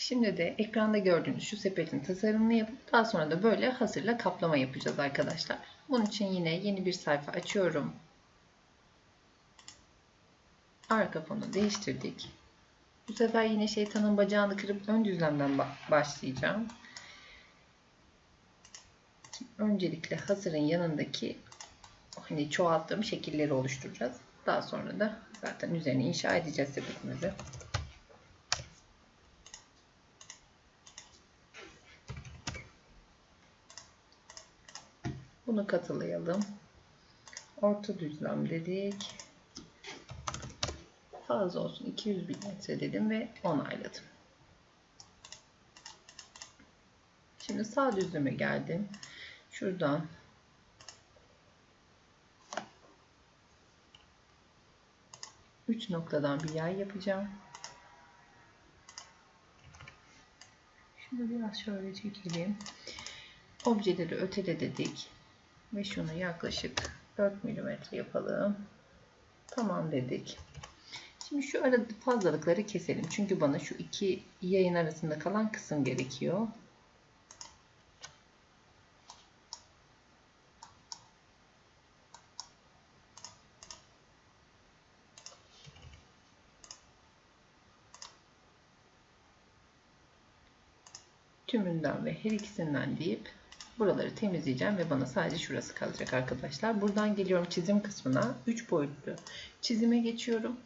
Şimdi de ekranda gördüğünüz şu sepetin tasarımını yapıp daha sonra da böyle hasırla kaplama yapacağız arkadaşlar. Bunun için yine yeni bir sayfa açıyorum. Arka fonu değiştirdik. Bu sefer yine şeytanın bacağını kırıp ön düzlemden başlayacağım. Öncelikle hasırın yanındaki hani çoğalttığım şekilleri oluşturacağız. Daha sonra da zaten üzerine inşa edeceğiz sepetimizi. Bunu katılayalım. Orta düzlem dedik. Fazla olsun 200 metre dedim ve onayladım. Şimdi sağ düzleme geldim. Şuradan üç noktadan bir yay yapacağım. Şunu biraz şöyle çekelim. Objeleri ötele dedik. Ve şunu yaklaşık 4 mm yapalım. Tamam dedik. Şimdi şu arada fazlalıkları keselim. Çünkü bana şu iki yayın arasında kalan kısım gerekiyor. Tümünden ve her ikisinden deyip buraları temizleyeceğim ve bana sadece şurası kalacak arkadaşlar. Buradan geliyorum çizim kısmına. 3 boyutlu çizime geçiyorum.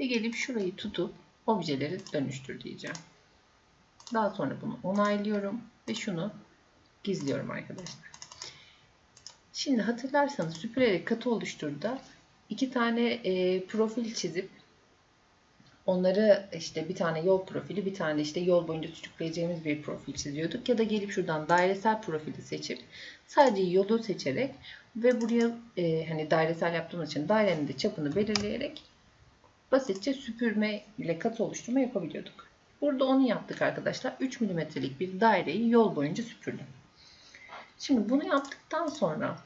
Ve gelip şurayı tutup objeleri dönüştür diyeceğim. Daha sonra bunu onaylıyorum ve şunu gizliyorum arkadaşlar. Şimdi hatırlarsanız süpürerek katı oluşturda iki tane e, profil çizip onları işte bir tane yol profili bir tane işte yol boyunca sürükleyeceğimiz bir profil çiziyorduk. Ya da gelip şuradan dairesel profili seçip sadece yolu seçerek ve buraya e, hani dairesel yaptığımız için dairenin de çapını belirleyerek basitçe süpürme ile kat oluşturma yapabiliyorduk. Burada onu yaptık arkadaşlar. 3 mm'lik bir daireyi yol boyunca süpürdüm. Şimdi bunu yaptıktan sonra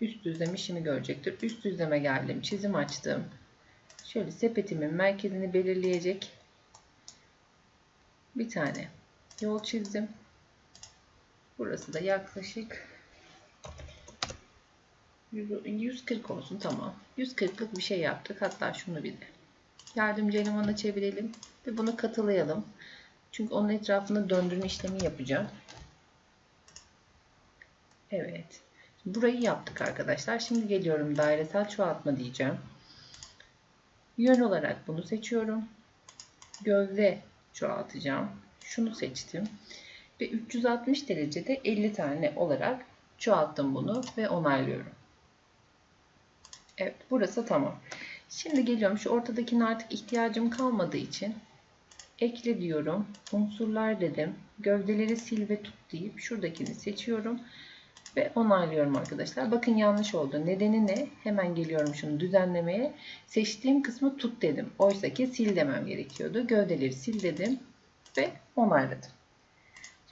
üst düzlem işimi görecektir. Üst düzleme geldim. Çizim açtım. Şöyle sepetimin merkezini belirleyecek bir tane yol çizdim. Burası da yaklaşık 140 olsun tamam. 140'lık bir şey yaptık. Hatta şunu bir de yardımcı elemana çevirelim ve bunu katılayalım. Çünkü onun etrafında döndürme işlemi yapacağım. Evet. Burayı yaptık arkadaşlar. Şimdi geliyorum dairesel çoğaltma diyeceğim. Yön olarak bunu seçiyorum. Gövde çoğaltacağım. Şunu seçtim. Ve 360 derecede 50 tane olarak çoğalttım bunu ve onaylıyorum. Evet burası tamam. Şimdi geliyorum şu ortadakine artık ihtiyacım kalmadığı için ekle diyorum. Unsurlar dedim. Gövdeleri sil ve tut deyip şuradakini seçiyorum. Ve onaylıyorum arkadaşlar. Bakın yanlış oldu. Nedeni ne? Hemen geliyorum şunu düzenlemeye. Seçtiğim kısmı tut dedim. Oysa ki sil demem gerekiyordu. Gövdeleri sil dedim. Ve onayladım.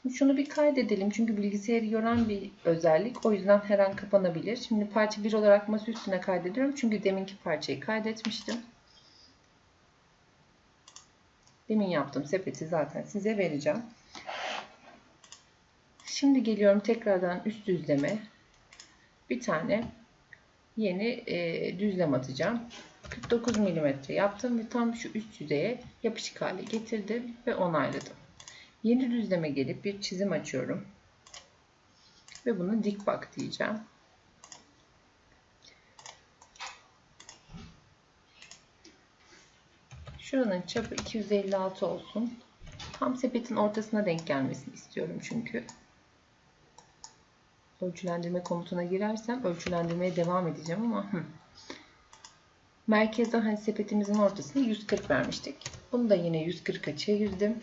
Şimdi şunu bir kaydedelim. Çünkü bilgisayarı yoran bir özellik. O yüzden her an kapanabilir. Şimdi parça 1 olarak masa üstüne kaydediyorum. Çünkü deminki parçayı kaydetmiştim. Demin yaptığım sepeti zaten size vereceğim. Şimdi geliyorum tekrardan üst düzleme. Bir tane yeni e, düzlem atacağım. 49 mm yaptım ve tam şu üst yüzeye yapışık hale getirdim ve onayladım. Yeni düzleme gelip bir çizim açıyorum. Ve bunu dik bak diyeceğim. Şuranın çapı 256 olsun. Tam sepetin ortasına denk gelmesini istiyorum çünkü. Ölçülendirme komutuna girersem ölçülendirmeye devam edeceğim ama hı. merkezden hani sepetimizin ortasını 140 vermiştik. Bunu da yine 140'a çevirdim.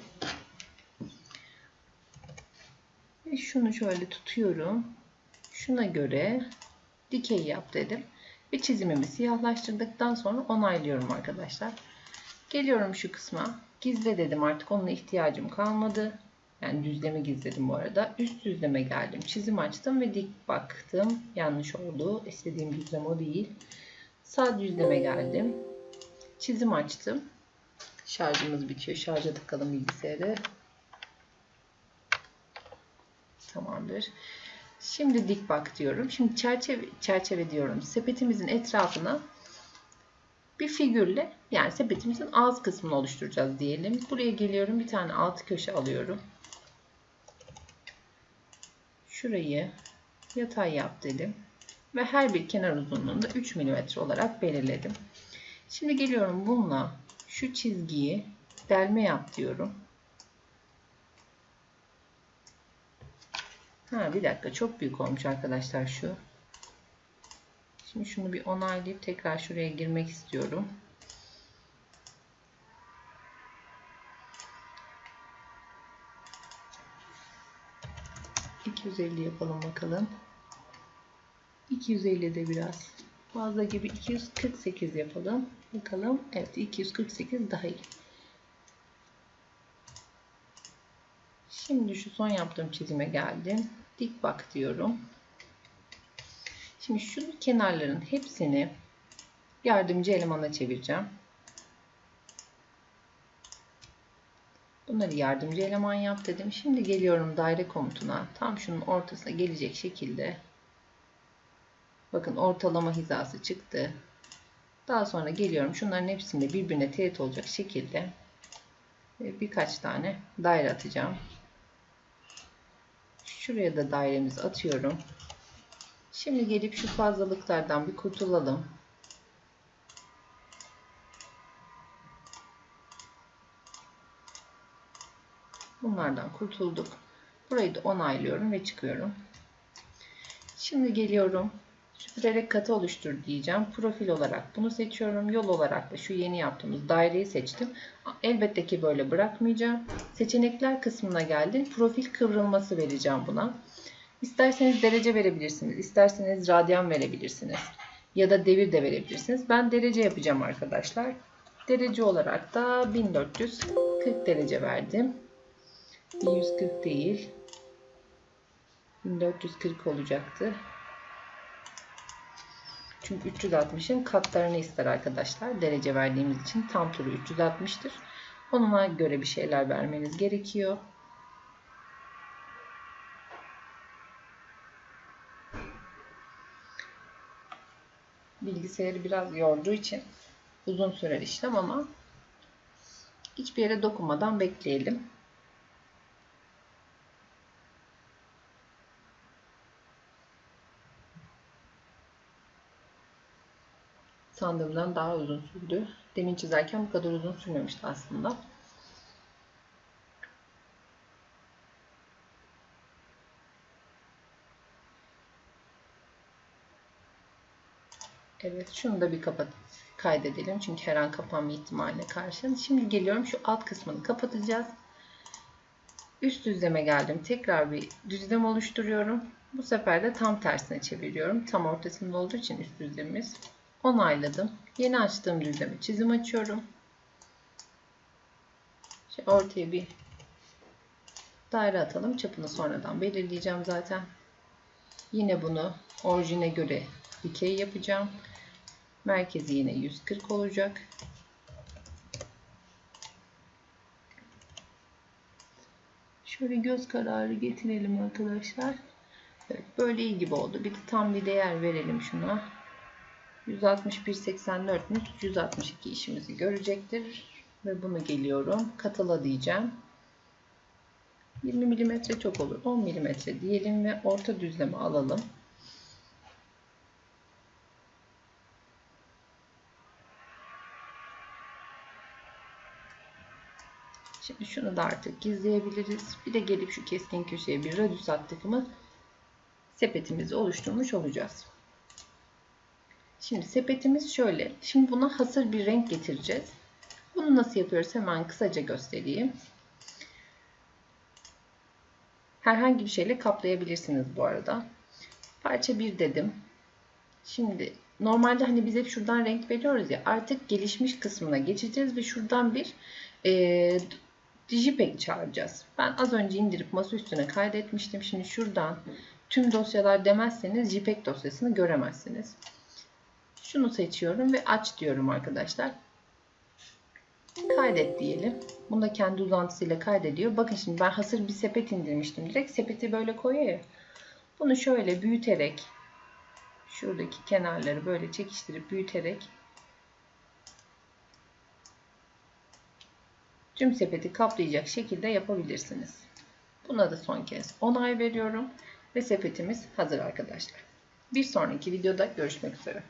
Ve şunu şöyle tutuyorum. Şuna göre dikey yap dedim. Ve çizimimi siyahlaştırdıktan sonra onaylıyorum arkadaşlar. Geliyorum şu kısma. Gizle dedim artık onunla ihtiyacım kalmadı. Yani düzlemi gizledim bu arada. Üst düzleme geldim. Çizim açtım ve dik baktım. Yanlış oldu. İstediğim düzlem o değil. Sağ düzleme geldim. Çizim açtım. Şarjımız bitiyor. Şarja takalım bilgisayarı. Tamamdır. Şimdi dik bak diyorum. Şimdi çerçeve, çerçeve diyorum. Sepetimizin etrafına bir figürle yani sepetimizin ağız kısmını oluşturacağız diyelim. Buraya geliyorum. Bir tane alt köşe alıyorum. Şurayı yatay yap dedim. Ve her bir kenar uzunluğunda 3 mm olarak belirledim. Şimdi geliyorum bununla şu çizgiyi delme yap diyorum. Ha bir dakika çok büyük olmuş arkadaşlar şu. Şimdi şunu bir onaylayıp tekrar şuraya girmek istiyorum. ...250 yapalım bakalım. 250 de biraz fazla gibi 248 yapalım. Bakalım. Evet 248 daha iyi. Şimdi şu son yaptığım çizime geldim. Dik bak diyorum. Şimdi şu kenarların hepsini yardımcı elemana çevireceğim. Bunları yardımcı eleman yap dedim. Şimdi geliyorum daire komutuna. Tam şunun ortasına gelecek şekilde. Bakın ortalama hizası çıktı. Daha sonra geliyorum. Şunların hepsinde birbirine teğet olacak şekilde birkaç tane daire atacağım. Şuraya da dairemizi atıyorum. Şimdi gelip şu fazlalıklardan bir kurtulalım. Bunlardan kurtulduk. Burayı da onaylıyorum ve çıkıyorum. Şimdi geliyorum. Süpürerek katı oluştur diyeceğim. Profil olarak bunu seçiyorum. Yol olarak da şu yeni yaptığımız daireyi seçtim. Elbette ki böyle bırakmayacağım. Seçenekler kısmına geldim. Profil kıvrılması vereceğim buna. İsterseniz derece verebilirsiniz. İsterseniz radyan verebilirsiniz. Ya da devir de verebilirsiniz. Ben derece yapacağım arkadaşlar. Derece olarak da 1440 derece verdim. 140 değil. 1440 olacaktı. Çünkü 360'ın katlarını ister arkadaşlar. Derece verdiğimiz için tam turu 360'tır. Onuna göre bir şeyler vermeniz gerekiyor. Bilgisayarı biraz yorduğu için uzun sürer işlem ama hiçbir yere dokunmadan bekleyelim. Sandığımdan daha uzun sürdü. Demin çizerken bu kadar uzun sürmemişti aslında. Evet şunu da bir kapat kaydedelim. Çünkü her an kapanma ihtimaline karşı. Şimdi geliyorum şu alt kısmını kapatacağız. Üst düzleme geldim. Tekrar bir düzlem oluşturuyorum. Bu sefer de tam tersine çeviriyorum. Tam ortasında olduğu için üst düzlemimiz. Onayladım. Yeni açtığım düzleme çizim açıyorum. Şimdi ortaya bir daire atalım. Çapını sonradan belirleyeceğim zaten. Yine bunu orijine göre dikey yapacağım. Merkezi yine 140 olacak. Şöyle göz kararı getirelim arkadaşlar. Evet, böyle iyi gibi oldu. Bir de tam bir değer verelim şuna. 161.84'ümüz 162 işimizi görecektir. Ve bunu geliyorum. Katıla diyeceğim. 20 mm çok olur. 10 mm diyelim ve orta düzleme alalım. Şimdi şunu da artık gizleyebiliriz. Bir de gelip şu keskin köşeye bir radius attık mı sepetimizi oluşturmuş olacağız. Şimdi sepetimiz şöyle. Şimdi buna hasır bir renk getireceğiz. Bunu nasıl yapıyoruz hemen kısaca göstereyim. Herhangi bir şeyle kaplayabilirsiniz bu arada. Parça 1 dedim. Şimdi normalde hani biz hep şuradan renk veriyoruz ya artık gelişmiş kısmına geçeceğiz ve şuradan bir e, Digipack çağıracağız. Ben az önce indirip masa üstüne kaydetmiştim. Şimdi şuradan tüm dosyalar demezseniz JPEG dosyasını göremezsiniz. Şunu seçiyorum ve aç diyorum arkadaşlar. Kaydet diyelim. Bunu da kendi uzantısıyla kaydediyor. Bakın şimdi ben hazır bir sepet indirmiştim. Direkt sepeti böyle koyuyor. Bunu şöyle büyüterek şuradaki kenarları böyle çekiştirip büyüterek tüm sepeti kaplayacak şekilde yapabilirsiniz. Buna da son kez onay veriyorum ve sepetimiz hazır arkadaşlar. Bir sonraki videoda görüşmek üzere.